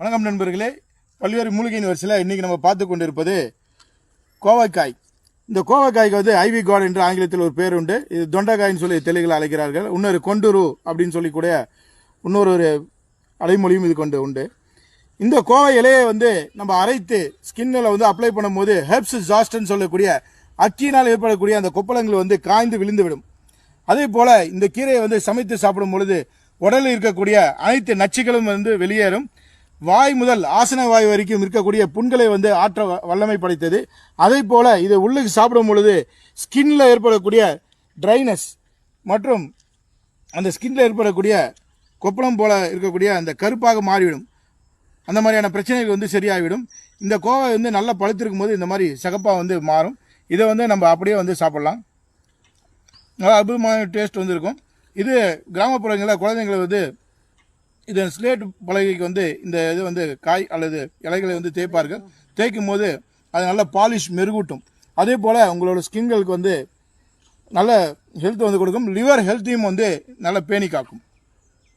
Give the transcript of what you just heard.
வணக்கம் நண்பர்களே. பல்வேறு மூலிகை வரிசையில் இன்றைக்கி நம்ம பார்த்து கொண்டிருப்பது கோவைக்காய். இந்த கோவைக்காய்க்கு வந்து ஐவி காட் என்று ஆங்கிலத்தில் ஒரு பேர் உண்டு. இது தொண்டைக்காய்னு சொல்லி தெலுங்கில் அழைக்கிறார்கள். இன்னொரு கொண்டுரு அப்படின்னு சொல்லிக்கூடிய இன்னொரு ஒரு அடைமொழியும் இது கொண்டு உண்டு. இந்த கோவை இலையை வந்து நம்ம அரைத்து ஸ்கின்னில் வந்து அப்ளை பண்ணும்போது ஹெர்ப்ஸ் ஜாஸ்ட்ன்னு சொல்லக்கூடிய அக்கியினால் ஏற்படக்கூடிய அந்த கொப்பளங்கள் வந்து காய்ந்து விழுந்து விடும் அதே போல் இந்த கீரையை வந்து சமைத்து சாப்பிடும் பொழுது உடலில் இருக்கக்கூடிய அனைத்து நச்சுகளும் வந்து வெளியேறும். வாய் முதல் ஆசன வாய் வரைக்கும் இருக்கக்கூடிய புண்களை வந்து ஆற்ற வ- வல்லமை படைத்தது. அதே போல் இதை உள்ளுக்கு சாப்பிடும் பொழுது ஸ்கின்ல ஏற்படக்கூடிய ட்ரைனஸ் மற்றும் அந்த ஸ்கின்ல ஏற்படக்கூடிய கொப்பளம் போல இருக்கக்கூடிய அந்த கருப்பாக மாறிவிடும். அந்த மாதிரியான பிரச்சனைகள் வந்து சரியாகிவிடும். இந்த கோவை வந்து நல்லா பழுத்திருக்கும் போது இந்த மாதிரி சகப்பாக வந்து மாறும். இதை வந்து நம்ம அப்படியே வந்து சாப்பிடலாம். நல்லா அற்புதமான டேஸ்ட் வந்து இருக்கும். இது கிராமப்புறங்களில் குழந்தைங்களை வந்து இது ஸ்லேட் பலகைக்கு வந்து இந்த இது வந்து காய் அல்லது இலைகளை வந்து தேய்ப்பார்கள். தேய்க்கும் போது அது நல்ல பாலிஷ் மெருகூட்டும். அதே போல் உங்களோட ஸ்கின்களுக்கு வந்து நல்ல ஹெல்த் வந்து கொடுக்கும். லிவர் ஹெல்த்தையும் வந்து நல்ல பேணி காக்கும்